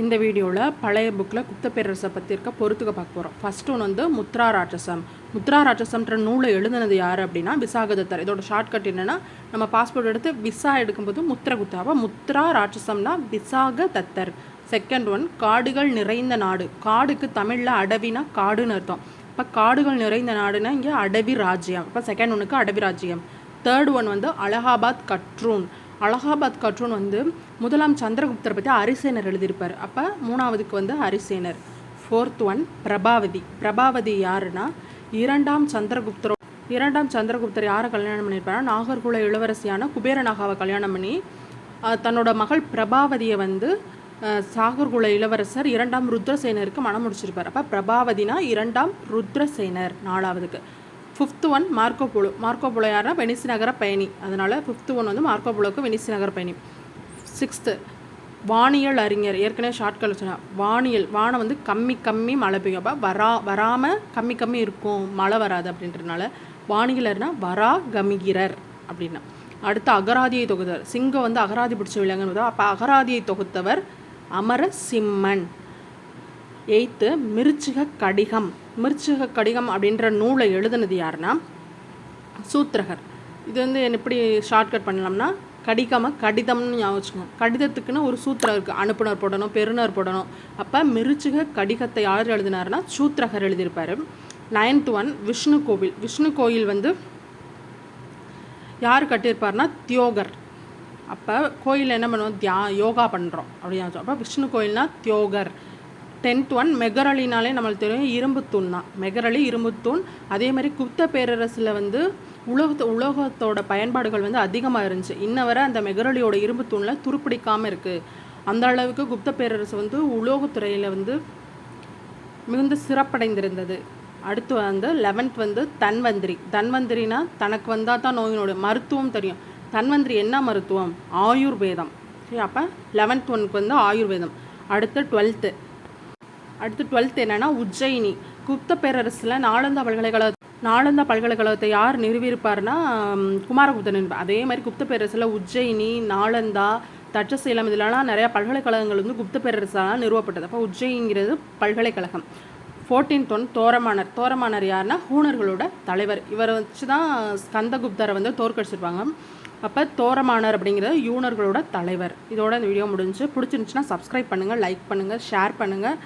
இந்த வீடியோவில் பழைய புக்கில் குப்த பேரரசை பற்றி இருக்க பொறுத்துக்க பார்க்க போகிறோம் ஃபர்ஸ்ட் ஒன்று வந்து முத்ரா ராட்சசம் முத்ரா ராட்சசம்ன்ற நூலை எழுதுனது யார் அப்படின்னா விசாகதத்தர். இதோட ஷார்ட்கட் என்னென்னா நம்ம பாஸ்போர்ட் எடுத்து விசா எடுக்கும்போது முத்திர குத்தாவா அப்போ முத்ரா ராட்சசம்னா விசாக தத்தர் செகண்ட் ஒன் காடுகள் நிறைந்த நாடு. காடுக்கு தமிழில் அடவினா காடுன்னு அர்த்தம். இப்போ காடுகள் நிறைந்த நாடுனா இங்கே அடவி ராஜ்யம். இப்போ செகண்ட் ஒன்றுக்கு அடவி ராஜ்யம். தேர்ட் ஒன் வந்து அலகாபாத் கட்ரூன் அலகாபாத் கட்ரூன் வந்து முதலாம் சந்திரகுப்தரை பற்றி அரிசேனர் எழுதியிருப்பார். அப்போ மூணாவதுக்கு வந்து அரிசேனர். Fourth one Prabhavati. பிரபாவதி யாருன்னா இரண்டாம் சந்திரகுப்தரோ இரண்டாம் சந்திரகுப்தர் யாரை கல்யாணம் பண்ணியிருப்பாருன்னா நாகர்குல இளவரசியான குபேரநாகாவை கல்யாணம் பண்ணி தன்னோட மகள் பிரபாவதியை வந்து சாகர்குல இளவரசர் இரண்டாம் ருத்ரசேனருக்கு மனம் முடிச்சிருப்பார். அப்போ பிரபாவதினா இரண்டாம் ருத்ரசேனர் நாலாவதுக்கு. Fifth one Marco Polo Marco Polo யாருன்னா வெனிசி நகர பயணி. அதனால் ஃபிஃப்த்து ஒன் வந்து மார்க்கோ போலோக்கு வெனிசி நகர பயணி. சிக்ஸ்த்து வானியல் அறிஞர். ஏற்கனவே ஷார்ட்கட் சொன்னேன் வானியல் வானம் வந்து கம்மி கம்மி மழை பெய்யும். அப்போ வரா வராமல் கம்மி கம்மி இருக்கும் மழை வராது அப்படின்றதுனால வானியலர்னா வரா கமிகிறர் அப்படின்னா. அடுத்து அகராதியை தொகுத்தவர். சிங்கம் வந்து அகராதி பிடிச்ச விலங்குன்னு அப்போ அகராதியை தொகுத்தவர் அமர சிம்மன் எய்த்து மிருச்சிக கடிகம். மிருச்சிக கடிகம் அப்படின்ற நூலை எழுதுனது யாருன்னா? சூத்திரகர். இது வந்து எப்படி ஷார்ட்கட் பண்ணலாம்னா கடிகம கடிதம்னு ஞாபகம் கடிதத்துக்குன்னு ஒரு சூத்திரம் இருக்குது அனுப்புனர் போடணும் பெறுநர் போடணும். அப்போ மிருச்சிக கடிகத்தை யார் எழுதினாருன்னா சூத்திரகர் எழுதியிருப்பார். நைன்த் ஒன் விஷ்ணு கோவில். விஷ்ணு கோயில் வந்து யார் கட்டியிருப்பார்னா தியோகர். அப்போ கோயிலில் என்ன பண்ணுவோம்? தியா யோகா பண்ணுறோம் அப்படின்னு அப்போ விஷ்ணு கோயில்னா தியோகர். டென்த் ஒன் மெகரளினாலே நம்மளுக்கு தெரியும் இரும்புத்தூண் தான். மெகரளி இரும்புத்தூண் அதே மாதிரி குப்த பேரரசில் வந்து உலகத்து உலோகத்தோட பயன்பாடுகள் வந்து அதிகமாக இருந்துச்சு. இன்ன வரை அந்த மெகரளியோட இரும்புத்தூணில் துருப்பிடிக்காமல் இருக்குது அந்த அளவுக்கு குப்த பேரரசு வந்து உலோகத்துறையில் வந்து மிகுந்த சிறப்படைந்திருந்தது. அடுத்து வந்து லெவன்த் வந்து தன்வந்திரி. தன்வந்திரினா தனக்கு வந்தால் தான் நோயினோட மருத்துவம் தெரியும். தன்வந்திரி என்ன மருத்துவம்? ஆயுர்வேதம். சரி அப்போ லெவன்த் ஒனுக்கு வந்து ஆயுர்வேதம். அடுத்து டுவெல்த்து அடுத்து டுவெல்த் என்னன்னா உஜ்ஜயினி. குப்த பேரரசில் நாலந்தா பல்கலைக்கழக நாளந்தா பல்கலைக்கழகத்தை யார் நிறுவியிருப்பார்னா குமாரகுப்தன் அதே மாதிரி குப்த பேரரசில் உஜ்ஜயினி நாலந்தா தட்சசீலம் இதிலலாம் நிறையா பல்கலைக்கழகங்கள் வந்து குப்த பேரரசாலாம் நிறுவப்பட்டது. அப்போ உஜ்ஜயிங்கிறது பல்கலைக்கழகம். Fourteenth one தோரமானர். தோரமானர் யாருன்னா ஹூணர்களோட தலைவர். இவரை வச்சு தான் ஸ்கந்தகுப்தரை வந்து தோற்கடிச்சிருப்பாங்க. அப்போ தோரமானர் அப்படிங்கிறது யூனர்களோட தலைவர். இதோட இந்த வீடியோ முடிஞ்சு பிடிச்சிருந்துச்சுன்னா சப்ஸ்கிரைப் பண்ணுங்கள் லைக் பண்ணுங்கள் ஷேர் பண்ணுங்கள்